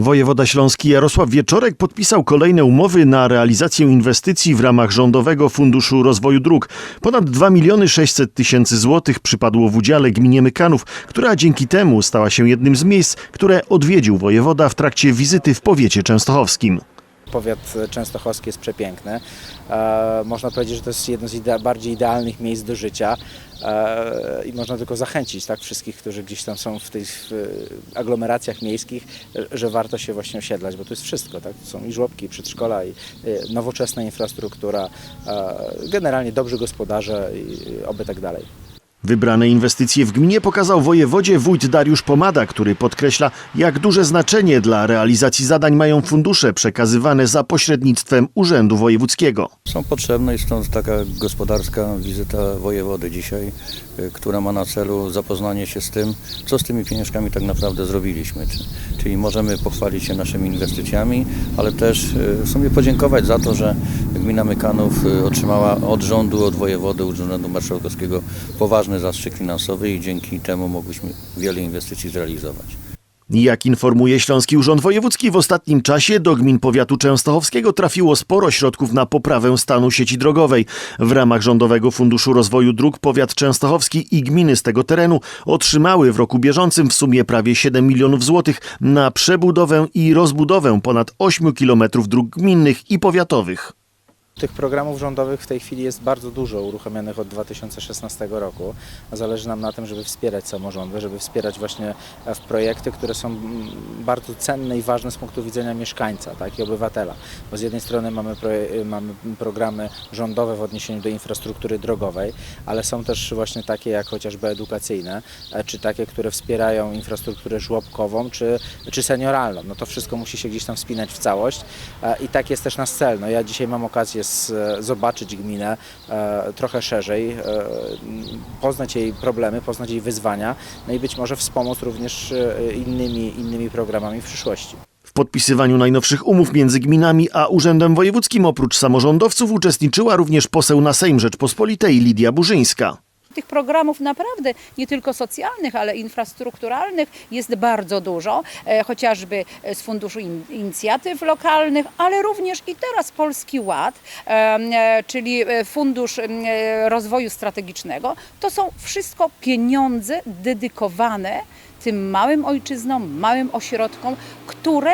Wojewoda Śląski Jarosław Wieczorek podpisał kolejne umowy na realizację inwestycji w ramach Rządowego Funduszu Rozwoju Dróg. Ponad 2 miliony 600 tysięcy złotych przypadło w udziale gminie Mykanów, która dzięki temu stała się jednym z miejsc, które odwiedził wojewoda w trakcie wizyty w powiecie częstochowskim. Powiat częstochowski jest przepiękny. E, można powiedzieć, że to jest jedno z idea- bardziej idealnych miejsc do życia e, i można tylko zachęcić tak, wszystkich, którzy gdzieś tam są w tych aglomeracjach miejskich, że warto się właśnie osiedlać, bo to jest wszystko. Tak? Są i żłobki, i przedszkola, i e, nowoczesna infrastruktura, e, generalnie dobrzy gospodarze i oby tak dalej. Wybrane inwestycje w gminie pokazał wojewodzie wójt Dariusz Pomada, który podkreśla, jak duże znaczenie dla realizacji zadań mają fundusze przekazywane za pośrednictwem Urzędu Wojewódzkiego. Są potrzebne i stąd taka gospodarska wizyta wojewody dzisiaj, y, która ma na celu zapoznanie się z tym, co z tymi pieniążkami tak naprawdę zrobiliśmy. Czy- Czyli możemy pochwalić się naszymi inwestycjami, ale też y, w sumie podziękować za to, że gmina Mykanów y, otrzymała od rządu, od wojewody, od Urzędu Marszałkowskiego poważny zastrzyk finansowy i dzięki temu mogliśmy wiele inwestycji zrealizować. Jak informuje Śląski Urząd Wojewódzki, w ostatnim czasie do gmin powiatu częstochowskiego trafiło sporo środków na poprawę stanu sieci drogowej. W ramach Rządowego Funduszu Rozwoju Dróg powiat częstochowski i gminy z tego terenu otrzymały w roku bieżącym w sumie prawie 7 milionów złotych na przebudowę i rozbudowę ponad 8 kilometrów dróg gminnych i powiatowych. Tych programów rządowych w tej chwili jest bardzo dużo uruchomionych od 2016 roku. Zależy nam na tym, żeby wspierać samorządy, żeby wspierać właśnie e, w projekty, które są mm, bardzo cenne i ważne z punktu widzenia mieszkańca tak, i obywatela. Bo z jednej strony mamy, proje- mamy programy rządowe w odniesieniu do infrastruktury drogowej, ale są też właśnie takie jak chociażby edukacyjne, e, czy takie, które wspierają infrastrukturę żłobkową, czy, czy senioralną. No to wszystko musi się gdzieś tam wspinać w całość e, i tak jest też nasz cel. No ja dzisiaj mam okazję z, zobaczyć gminę e, trochę szerzej, e, poznać jej problemy, poznać jej wyzwania, no i być może wspomóc również e, innymi, innymi programami w przyszłości. W podpisywaniu najnowszych umów między gminami a Urzędem Wojewódzkim oprócz samorządowców uczestniczyła również poseł na Sejm Rzeczpospolitej Lidia Burzyńska. Tych programów naprawdę nie tylko socjalnych, ale infrastrukturalnych jest bardzo dużo, e, chociażby z Funduszu In- Inicjatyw Lokalnych, ale również i teraz Polski Ład, e, czyli e, Fundusz Rozwoju Strategicznego. To są wszystko pieniądze dedykowane tym małym ojczyznom, małym ośrodkom, które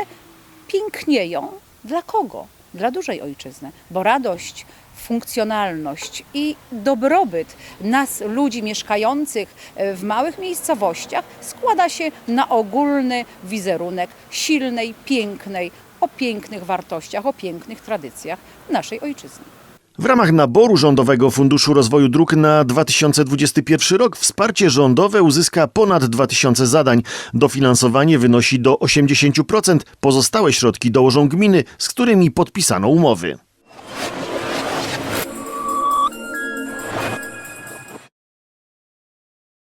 pięknieją. Dla kogo? Dla dużej ojczyzny, bo radość, funkcjonalność i dobrobyt nas, ludzi mieszkających e, w małych miejscowościach, składa się na ogólny wizerunek silnej, pięknej, o pięknych wartościach, o pięknych tradycjach naszej ojczyzny. W ramach naboru Rządowego Funduszu Rozwoju Dróg na 2021 rok wsparcie rządowe uzyska ponad 2000 zadań. Dofinansowanie wynosi do 80%. Pozostałe środki dołożą gminy, z którymi podpisano umowy.